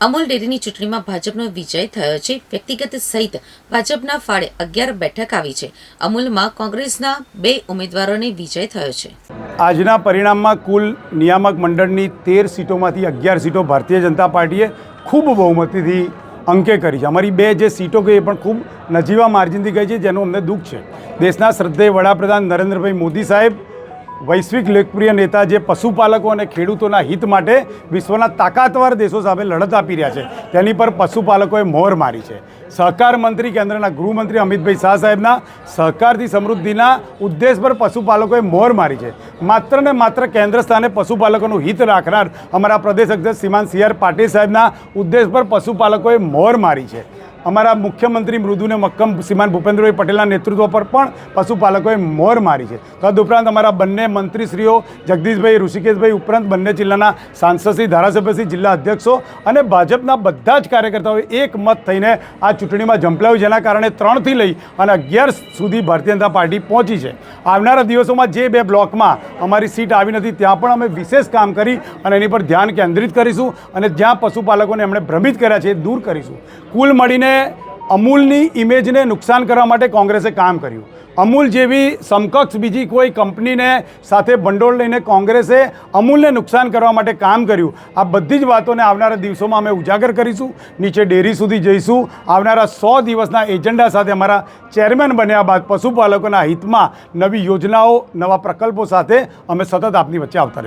અમૂલ ડેરીની ચૂંટણીમાં ભાજપનો વિજય થયો છે. વ્યક્તિગત સહિત ભાજપના ફાળે અગિયાર બેઠક આવી છે. અમૂલમાં કોંગ્રેસના બે ઉમેદવારોને વિજય થયો છે. આજના પરિણામમાં કુલ નિયામક મંડળની તેર સીટોમાંથી અગિયાર સીટો ભારતીય જનતા પાર્ટીએ ખૂબ બહુમતીથી અંકે કરી છે. અમારી બે જે સીટો ગઈ એ પણ ખૂબ નજીવા માર્જિનથી ગઈ છે, જેનું અમને દુઃખ છે. દેશના શ્રદ્ધેય વડાપ્રધાન નરેન્દ્રભાઈ મોદી સાહેબ વૈશ્વિક લોકપ્રિય નેતા જે પશુપાલકો અને ખેડૂતોના હિત માટે વિશ્વના તાકાતવાર દેશો સામે લડત આપી રહ્યા છે, તેની પર પશુપાલકોએ મોહર મારી છે. સહકાર મંત્રી કેન્દ્રના ગૃહમંત્રી અમિતભાઈ શાહ સાહેબના સહકારથી સમૃદ્ધિના ઉદ્દેશ પર પશુપાલકોએ મોહર મારી છે. માત્ર ને માત્ર કેન્દ્ર સ્થાને પશુપાલકોનું હિત રાખનાર અમારા પ્રદેશ અધ્યક્ષ શ્રીમાન સી આર પાટીલ સાહેબના ઉદ્દેશ પર પશુપાલકોએ મોહર મારી છે. અમારા મુખ્યમંત્રી મૃદુને મક્કમ શ્રીમાન ભૂપેન્દ્રભાઈ પટેલના નેતૃત્વ પર પણ પશુપાલકોએ મોર મારી છે. તદુપરાંત અમારા બંને મંત્રીશ્રીઓ જગદીશભાઈ, ઋષિકેશભાઈ ઉપરાંત બંને જિલ્લાના સાંસદશ્રી ધારાસભ્યશ્રી જિલ્લા અધ્યક્ષો અને ભાજપના બધા જ કાર્યકર્તાઓએ એક મત થઈને આ ચૂંટણીમાં ઝંપલાવ્યું જેના કારણે ત્રણથી લઈ અને અગિયાર સુધી ભારતીય જનતા પાર્ટી પહોંચી છે. આવનારા દિવસોમાં જે બે બ્લોકમાં અમારી સીટ આવી નથી, ત્યાં પણ અમે વિશેષ કામ કરી અને એની પર ધ્યાન કેન્દ્રિત કરીશું અને જ્યાં પશુપાલકોને એમણે ભ્રમિત કર્યા છે એ દૂર કરીશું. કુલ મળીને અમૂલની ઇમેજને નુકસાન કરવા માટે કોંગ્રેસે કામ કર્યું. અમૂલ જેવી સમકક્ષ બીજી કોઈ કંપનીને સાથે ભંડોળ લઈને કોંગ્રેસે અમૂલને નુકસાન કરવા માટે કામ કર્યું. આ બધી જ વાતોને આવનારા દિવસોમાં અમે ઉજાગર કરીશું. નીચે ડેરી સુધી જઈશું. આવનારા સો દિવસના એજન્ડા સાથે અમારા ચેરમેન બન્યા બાદ પશુપાલકોના હિતમાં નવી યોજનાઓ, નવા પ્રકલ્પો સાથે અમે સતત આપની વચ્ચે આવતા રહીશું.